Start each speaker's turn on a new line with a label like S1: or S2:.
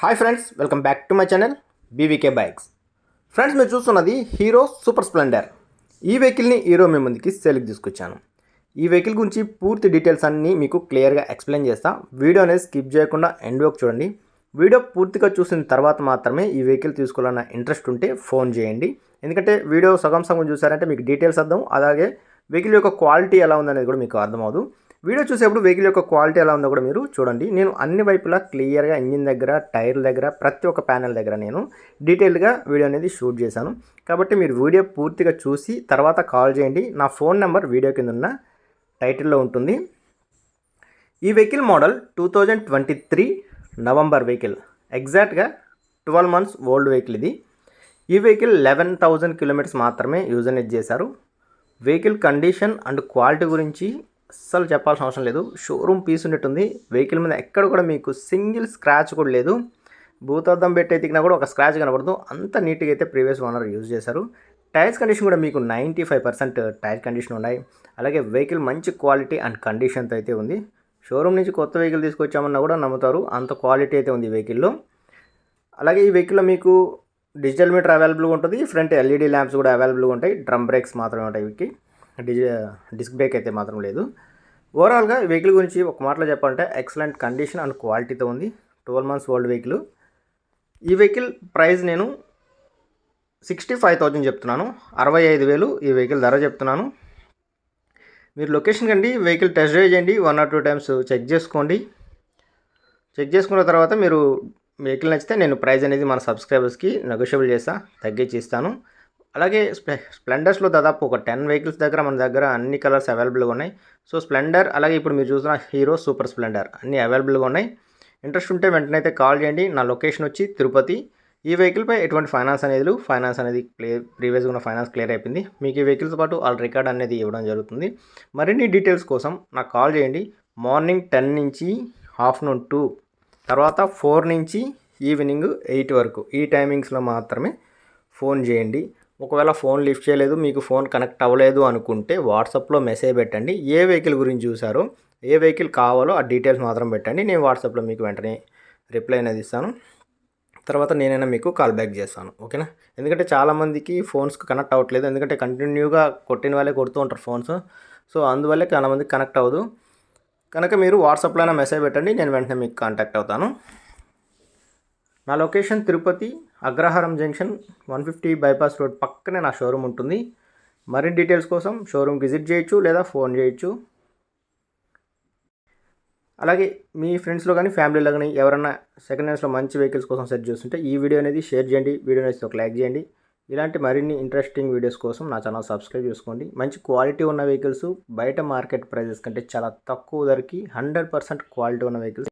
S1: Hi friends welcome back to my channel BVK bikes friends మీరు చూస్తున్నది hero super Splendor ఈ వెహికల్ని hero మీ ముందుకి సేల్కి తీసుకొచ్చాను. ఈ వెహికల్ గురించి పూర్తి డీటెయిల్స్ అన్నీ మీకు క్లియర్గా ఎక్స్ప్లెయిన్ చేస్తా. వీడియో అనేది స్కిప్ చేయకుండా ఎండ్ వరకు చూడండి. వీడియో పూర్తిగా చూసిన తర్వాత మాత్రమే ఈ వెహికల్ తీసుకోవాలన్న ఇంట్రెస్ట్ ఉంటే ఫోన్ చేయండి. ఎందుకంటే వీడియో సగం సగం చూసారంటే మీకు డీటెయిల్స్ అర్థం. అలాగే వెహికల్ యొక్క క్వాలిటీ ఎలా ఉందనేది కూడా మీకు అర్థమవుతుంది వీడియో చూసేప్పుడు వెహికల్ యొక్క క్వాలిటీ ఎలా ఉందో కూడా మీరు చూడండి. నేను అన్ని వైపులా క్లియర్గా ఇంజిన్ దగ్గర టైర్ దగ్గర ప్రతి ఒక్క ప్యానెల్ దగ్గర నేను డీటెయిల్గా వీడియో అనేది షూట్ చేశాను. కాబట్టి మీరు వీడియో పూర్తిగా చూసి తర్వాత కాల్ చేయండి. నా ఫోన్ నెంబర్ వీడియో కింద ఉన్న టైటిల్లో ఉంటుంది. ఈ vehicle model two thousand twenty three November vehicle. ఎగ్జాక్ట్గా ట్వెల్వ్ మంత్స్ ఓల్డ్ వెహికల్ ఇది. ఈ వెహికల్ లెవెన్ థౌజండ్ కిలోమీటర్స్ మాత్రమే యూజ్ అనేది చేశారు. వెహికల్ కండిషన్ అండ్ క్వాలిటీ గురించి అస్సలు చెప్పాల్సిన అవసరం లేదు. షోరూమ్ పీస్ ఉన్నట్టుంది వెహికల్ మీద ఎక్కడ కూడా మీకు సింగిల్ స్క్రాచ్ కూడా లేదు. భూతార్థం పెట్టి ఎతికినా కూడా ఒక స్క్రాచ్ కనబడదు. అంత నీట్గా అయితే ప్రీవియస్ ఓనర్ యూజ్ చేశారు. టైర్స్ కండిషన్ కూడా మీకు ninety five percent tyre condition ఉన్నాయి. అలాగే వెహికల్ మంచి క్వాలిటీ అండ్ కండిషన్తో అయితే ఉంది. షోరూమ్ నుంచి కొత్త వెహికల్ తీసుకొచ్చామన్నా కూడా నమ్ముతారు. అంత క్వాలిటీ అయితే ఉంది ఈ వెహికల్లో. అలాగే ఈ వెహికల్లో మీకు డిజిటల్ మీటర్ అవైలబుల్గా ఉంటుంది. ఫ్రంట్ ఎల్ఈడి ల్యాంప్స్ కూడా అవైలబుల్గా ఉంటాయి. డ్రమ్ బ్రేక్స్ మాత్రమే ఉంటాయి వీటికి. డిస్క్ బ్రేక్ అయితే మాత్రం లేదు. ఓవరాల్గా వెహికల్ గురించి ఒక మాటలో చెప్పాలంటే ఎక్సలెంట్ కండిషన్ అండ్ క్వాలిటీతో ఉంది. Twelve months old vehicle. ఈ వెహికల్ ప్రైస్ నేను సిక్స్టీ ఫైవ్ థౌజండ్ చెప్తున్నాను. అరవై ఐదు వేలు ఈ వెహికల్ ధర చెప్తున్నాను. మీరు లొకేషన్ కండి వెహికల్ టెస్ట్ డ్రైవ్ చేయండి one or two times check చేసుకోండి. చెక్ చేసుకున్న తర్వాత మీరు వెహికల్ నచ్చితే నేను ప్రైస్ అనేది మన సబ్స్క్రైబర్స్కి నెగోషియబుల్ చేస్తా తగ్గించి ఇస్తాను. అలాగే స్ప్లె స్ప్లెండర్స్లో దాదాపు ఒక టెన్ వెహికల్స్ దగ్గర మన దగ్గర అన్ని కలర్స్ అవైలబుల్గా ఉన్నాయి. సో స్ప్లెండర్ అలాగే ఇప్పుడు మీరు చూసిన హీరో సూపర్ స్ప్లెండర్ అన్నీ అవైలబుల్గా ఉన్నాయి. ఇంట్రెస్ట్ ఉంటే వెంటనే అయితే కాల్ చేయండి. నా లొకేషన్ వచ్చి తిరుపతి. ఈ వెహికల్పై ఎటువంటి ఫైనాన్స్ అనేది ఫైనాన్స్ అనేది క్లియర్ ప్రీవియస్గా ఉన్న ఫైనాన్స్ క్లియర్ అయిపోయింది. మీకు ఈ వెహికల్తో పాటు ఆల్ రికార్డ్ అనేది ఇవ్వడం జరుగుతుంది. మరిన్ని డీటెయిల్స్ కోసం నాకు కాల్ చేయండి. మార్నింగ్ టెన్ నుంచి ఆఫ్టర్నూన్ టూ తర్వాత ఫోర్ నుంచి ఈవినింగ్ ఎయిట్ వరకు ఈ టైమింగ్స్లో మాత్రమే ఫోన్ చేయండి. ఒకవేళ ఫోన్ లిఫ్ట్ చేయలేదు మీకు ఫోన్ కనెక్ట్ అవ్వలేదు అనుకుంటే వాట్సాప్లో మెసేజ్ పెట్టండి. ఏ వెహికల్ గురించి చూసారో ఏ వెహికల్ కావాలో ఆ డీటెయిల్స్ మాత్రం పెట్టండి. నేను వాట్సాప్లో మీకు వెంటనే రిప్లై అనేది ఇస్తాను. తర్వాత నేనైనా మీకు కాల్ బ్యాక్ చేస్తాను. ఓకేనా? ఎందుకంటే చాలామందికి ఫోన్స్కి కనెక్ట్ అవ్వట్లేదు. ఎందుకంటే కంటిన్యూగా కొట్టిన వాళ్ళే కొడుతూ ఉంటారు ఫోన్స్. సో అందువల్లే చాలామంది కనెక్ట్ అవ్వదు. కనుక మీరు వాట్సాప్లో అయినా మెసేజ్ పెట్టండి. నేను వెంటనే మీకు కాంటాక్ట్ అవుతాను. నా location Tirupati Agraharam junction one fifty bypass road పక్కనే నా షోరూమ్ ఉంటుంది. మరిన్ని డీటెయిల్స్ కోసం షోరూమ్కి విజిట్ చేయొచ్చు లేదా ఫోన్ చేయొచ్చు. అలాగే మీ ఫ్రెండ్స్లో కానీ ఫ్యామిలీలో కానీ ఎవరైనా సెకండ్ హ్యాండ్స్లో మంచి వెహికల్స్ కోసం సెర్చ్ చేస్తుంటే ఈ వీడియో అనేది షేర్ చేయండి. వీడియో అనేది ఒక లైక్ చేయండి. ఇలాంటి మరిన్ని ఇంట్రెస్టింగ్ వీడియోస్ కోసం నా ఛానల్ సబ్స్క్రైబ్ చేసుకోండి. మంచి క్వాలిటీ ఉన్న వెహికల్స్ బయట మార్కెట్ ప్రైజెస్ కంటే చాలా తక్కువ ధరకి హండ్రెడ్ పర్సెంట్ క్వాలిటీ ఉన్న వెహికల్స్